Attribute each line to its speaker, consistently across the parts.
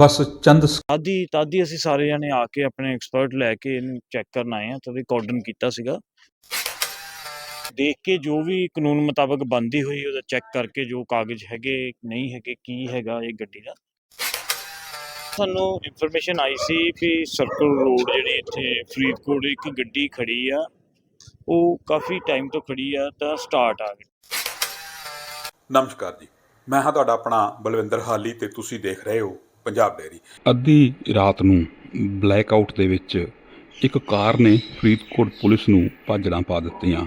Speaker 1: ਬਸ ਚੰਦ
Speaker 2: ਤਾਦੀ ਤਾਦੀ ਅਸੀਂ ਸਾਰੇ ਜਣੇ ਆ ਕੇ ਆਪਣੇ ਐਕਸਪਰਟ ਲੈ ਕੇ ਇਹਨੂੰ ਚੈੱਕ ਕਰਨ ਆਏ ਆ ਤਾਂ ਵੀ ਕੋਡਨ ਕੀਤਾ ਸੀਗਾ। ਦੇਖ ਕੇ ਜੋ ਵੀ ਕਾਨੂੰਨ ਮੁਤਾਬਕ ਬੰਦੀ ਹੋਈ ਉਹਦਾ ਚੈੱਕ ਕਰਕੇ ਜੋ ਕਾਗਜ਼ ਹੈਗੇ ਨਹੀਂ ਹੈਗੇ ਕੀ ਹੈਗਾ ਇਹ ਗੱਡੀ ਦਾ। ਸਾਨੂੰ ਇਨਫੋਰਮੇਸ਼ਨ ਆਈ ਸੀ ਕਿ ਸਰਕਲ ਰੋਡ ਜਿਹੜੀ ਇੱਥੇ ਫਰੀਦਕੋਟ ਇੱਕ ਗੱਡੀ ਖੜੀ ਆ ਉਹ ਕਾਫੀ ਟਾਈਮ ਤੋਂ ਖੜੀ ਆ ਤਾਂ ਸਟਾਰਟ ਆ ਗਈ।
Speaker 1: ਨਮਸਕਾਰ ਜੀ। ਮੈਂ ਹਾਂ ਤੁਹਾਡਾ ਆਪਣਾ ਬਲਵਿੰਦਰ ਹਾਲੀ ਤੇ ਤੁਸੀਂ ਦੇਖ ਰਹੇ ਹੋ ਪੰਜਾਬ ਡੇਰੀ
Speaker 3: ਅੱਧੀ ਰਾਤ ਨੂੰ ਬਲੈਕ ਆਊਟ ਦੇ ਵਿੱਚ ਇੱਕ ਕਾਰ ਨੇ ਫਰੀਦਕੋਟ ਪੁਲਿਸ ਨੂੰ ਭਾਜੜਾਂ ਪਾ ਦਿੱਤੀਆਂ।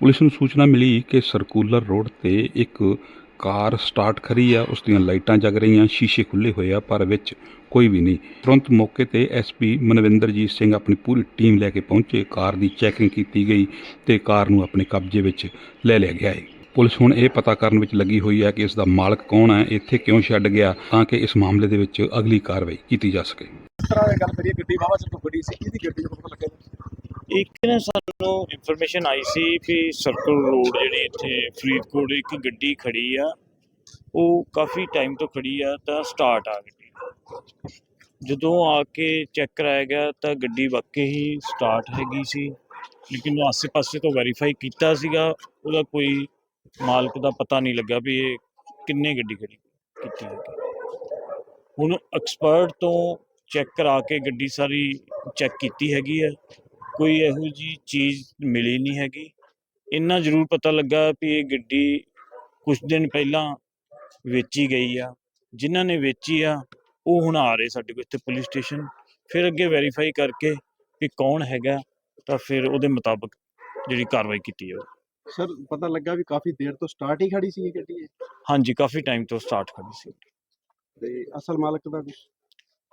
Speaker 3: ਪੁਲਿਸ ਨੂੰ ਸੂਚਨਾ ਮਿਲੀ ਕਿ ਸਰਕੂਲਰ ਰੋਡ ਤੇ ਇੱਕ ਕਾਰ ਸਟਾਰਟ ਖਰੀ ਆ, ਉਸ ਦੀਆਂ ਲਾਈਟਾਂ ਜਗ ਰਹੀਆਂ, ਸ਼ੀਸ਼ੇ ਖੁੱਲੇ ਹੋਏ ਆ, ਪਰ ਵਿੱਚ ਕੋਈ ਵੀ ਨਹੀਂ। ਤੁਰੰਤ ਮੌਕੇ ਤੇ ਐਸਪੀ ਮਨਵਿੰਦਰਜੀਤ ਸਿੰਘ ਆਪਣੀ ਪੂਰੀ ਟੀਮ ਲੈ ਕੇ ਪਹੁੰਚੇ। ਕਾਰ ਦੀ ਚੈਕਿੰਗ ਕੀਤੀ ਗਈ ਤੇ ਕਾਰ ਨੂੰ ਆਪਣੇ ਕਬਜ਼ੇ ਵਿੱਚ ਲੈ ਲਿਆ ਗਿਆ ਹੈ। ਪੁਲਿਸ ਹੁਣ ਇਹ ਪਤਾ ਕਰਨ ਵਿੱਚ ਲੱਗੀ ਹੋਈ ਹੈ ਕਿ ਇਸ ਦਾ ਮਾਲਕ ਕੌਣ ਹੈ ਇੱਥੇ ਕਿਉਂ ਛੱਡ ਗਿਆ ਤਾਂ ਕਿ ਇਸ ਮਾਮਲੇ ਦੇ ਵਿੱਚ ਅਗਲੀ ਕਾਰਵਾਈ ਕੀਤੀ ਜਾ ਸਕੇ।
Speaker 4: ਤਰ੍ਹਾਂ ਦੀ ਗੱਲ ਕਰੀਏ ਗੱਡੀ ਵਾਵਾ ਚ ਤੋਂ ਖੜੀ ਸੀ। ਕਿਹਦੀ ਗੱਡੀ ਦਾ ਪਤਾ ਲੱਗਿਆ
Speaker 2: ਇੱਕ ਨਾ ਸਾਨੂੰ ਇਨਫੋਰਮੇਸ਼ਨ ਆਈ ਸੀ ਕਿ ਸਰਕਲ ਰੋਡ ਜਿਹੜੀ ਇੱਥੇ ਫਰੀਦਕੋਟ ਇੱਕ ਗੱਡੀ ਖੜੀ ਆ ਉਹ ਕਾਫੀ ਟਾਈਮ ਤੋਂ ਖੜੀ ਆ ਤਾਂ ਸਟਾਰਟ ਆ ਗੱਡੀ। ਜਦੋਂ ਆ ਕੇ ਚੈੱਕ ਕਰਾਇਆ ਗਿਆ ਤਾਂ ਗੱਡੀ ਵਾਕਈ ਹੀ ਸਟਾਰਟ ਹੈਗੀ ਸੀ ਲੇਕਿਨ ਆਸੇ-ਪਾਸੇ ਤੋਂ ਵੈਰੀਫਾਈ ਕੀਤਾ ਸੀਗਾ ਉਹਦਾ ਕੋਈ ਮਾਲਕ ਦਾ ਪਤਾ ਨਹੀਂ ਲੱਗਾ ਵੀ ਇਹ ਕਿੰਨੇ ਗੱਡੀ ਖੜੀ ਕੀਤੀ ਹੈ। ਹੁਣ ਐਕਸਪਰਟ ਤੋਂ ਚੈੱਕ ਕਰਾ ਕੇ ਗੱਡੀ ਸਾਰੀ ਚੈੱਕ ਕੀਤੀ ਹੈਗੀ ਹੈ। ਕੋਈ ਇਹੋ ਜੀ ਚੀਜ਼ ਮਿਲੀ ਨਹੀਂ ਹੈਗੀ। ਇੰਨਾ ਜ਼ਰੂਰ ਪਤਾ ਲੱਗਾ ਵੀ ਇਹ ਗੱਡੀ ਕੁਝ ਦਿਨ ਪਹਿਲਾਂ ਵੇਚੀ ਗਈ ਆ। ਜਿਨ੍ਹਾਂ ਨੇ ਵੇਚੀ ਆ, ਉਹ ਹੁਣ ਆ ਰਹੇ ਸਾਡੇ ਕੋਲ ਇੱਥੇ ਪੁਲਿਸ ਸਟੇਸ਼ਨ। ਫਿਰ ਅੱਗੇ ਵੈਰੀਫਾਈ ਕਰਕੇ ਵੀ ਕੌਣ ਹੈਗਾ, ਤਾਂ ਫਿਰ ਉਹਦੇ ਮੁਤਾਬਕ ਜਿਹੜੀ ਕਾਰਵਾਈ ਕੀਤੀ ਜਾਵੇ
Speaker 4: ਸਰ ਪਤਾ ਲੱਗਾ ਵੀ ਕਾਫੀ ਦੇਰ ਤੋਂ ਸਟਾਰਟ ਹੀ ਖੜੀ ਸੀ ਇਹ ਗੱਡੀ ਇਹ।
Speaker 2: ਹਾਂਜੀ ਕਾਫੀ ਟਾਈਮ ਤੋਂ ਸਟਾਰਟ ਖੜੀ ਸੀ
Speaker 4: ਤੇ ਅਸਲ ਮਾਲਕ ਦਾ ਕੁਛ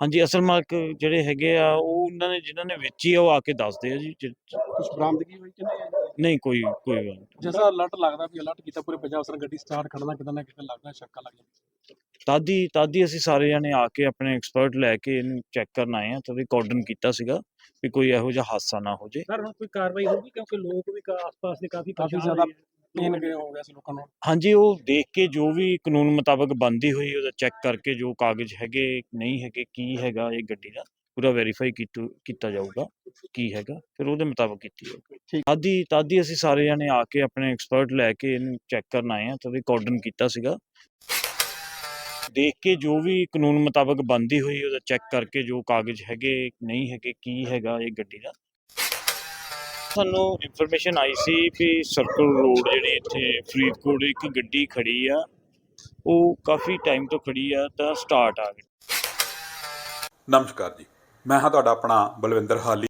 Speaker 2: ਹਾਂਜੀ ਅਸਲ ਮਾਲਕ ਜਿਹੜੇ ਹੈਗੇ ਆ ਉਹ ਉਹਨਾਂ ਨੇ ਜਿਨ੍ਹਾਂ ਨੇ ਵੇਚੀ ਆ ਉਹ ਆ ਕੇ ਦੱਸਦੇ ਆ ਜੀ ਜਿ-
Speaker 4: ਕੁਛ ਬਰਾਮਦਗੀ ਹੋਈ ਕਿ ਨਹੀਂ
Speaker 2: ਨਹੀਂ ਕੋਈ ਕੋਈ ਗੱਲ ਨਹੀਂ।
Speaker 4: ਜਿਸਾ ਅਲਰਟ ਲੱਗਦਾ ਵੀ ਅਲਰਟ ਕੀਤਾ ਪੂਰੇ ਪੰਜਾਬ ਸਰ ਗੱਡੀ ਸਟਾਰਟ ਖੜਨਾ ਕਿਤੇ ਨਾ ਕਿਤੇ ਲੱਗਦਾ ਸ਼ੱਕਾ ਲੱਗ ਜਾਂਦਾ
Speaker 2: ਤਾਦੀ ਤਾਦੀ ਅਸੀਂ ਸਾਰੇ ਜਣੇ ਆ ਕੇ ਆਪਣੇ ਐਕਸਪਰਟ ਲੈ ਕੇ ਇਹਨੂੰ ਚੈੱਕ ਕਰਨ ਆਏ ਆ ਤਾਂ ਵੀ ਕੋਡਨ ਕੀਤਾ ਸੀਗਾ ਵੀ ਕੋਈ ਇਹੋ ਜਿਹਾ ਹਾਦਸਾ ਨਾ ਹੋ ਜੇ
Speaker 5: ਸਰ ਹੁਣ ਕੋਈ ਕਾਰਵਾਈ ਹੋਊਗੀ? ਕਿਉਂਕਿ ਲੋਕ ਵੀ ਕਾ- ਆਸ-ਪਾਸ ਦੇ ਕਾਫੀ
Speaker 4: ਕਾਫੀ ਜ਼ਿਆਦਾ। ਪੀਨ ਗਏ ਹੋ ਗਿਆ ਸੀ ਲੋਕਾਂ ਨੂੰ।
Speaker 2: ਹਾਂਜੀ ਉਹ ਦੇਖ ਕੇ ਜੋ ਵੀ ਕਾਨੂੰਨ ਮੁਤਾਬਕ ਬੰਦੀ ਹੋਈ ਉਹਦਾ ਚੈੱਕ ਕਰਕੇ ਜੋ ਕਾਗਜ਼ ਹੈਗੇ ਨਹੀਂ ਹੈਗੇ ਕੀ ਹੈਗਾ ਇਹ ਗੱਡੀ ਦਾ ਪੂਰਾ ਵੈਰੀਫਾਈ ਕੀਤਾ ਜਾਊਗਾ ਕੀ ਹੈਗਾ ਫਿਰ ਉਹਦੇ ਮੁਤਾਬਕ ਕੀਤੀ ਜਾਊਗੀ।
Speaker 4: ਠੀਕ।
Speaker 2: ਤਾਦੀ ਤਾਦੀ ਅਸੀਂ ਸਾਰੇ ਜਣੇ ਆ ਕੇ ਆਪਣੇ ਐਕਸਪਰਟ ਲੈ ਕੇ ਇਹਨੂੰ ਚੈੱਕ ਕਰਨ ਆਏ ਆ ਤਾਂ ਵੀ ਕੋਡਨ ਕੀਤਾ ਸੀਗਾ। ਦੇਖ ਕੇ ਜੋ ਵੀ ਕਾਨੂੰਨ ਮੁਤਾਬਕ ਬੰਦੀ ਹੋਈ ਉਹਦਾ ਚੈੱਕ ਕਰਕੇ ਜੋ ਕਾਗਜ਼ ਹੈਗੇ, ਨਹੀਂ ਹੈਗੇ, ਕੀ ਹੈਗਾ ਇਹ ਗੱਡੀ ਦਾ। ਸਾਨੂੰ ਇਨਫੋਰਮੇਸ਼ਨ ਆਈ ਸੀ ਕਿ ਸਰਕਲ ਰੋਡ ਜਿਹੜੀ ਇੱਥੇ ਫਰੀਦਕੋਟ ਇੱਕ ਗੱਡੀ ਖੜੀ ਆ, ਉਹ ਕਾਫੀ ਟਾਈਮ ਤੋਂ ਖੜੀ ਆ, ਤਾਂ ਸਟਾਰਟ ਆ ਗਈ।
Speaker 1: ਨਮਸਕਾਰ ਜੀ। ਮੈਂ ਹਾਂ ਤੁਹਾਡਾ ਆਪਣਾ ਬਲਵਿੰਦਰ ਹਾਲੀ।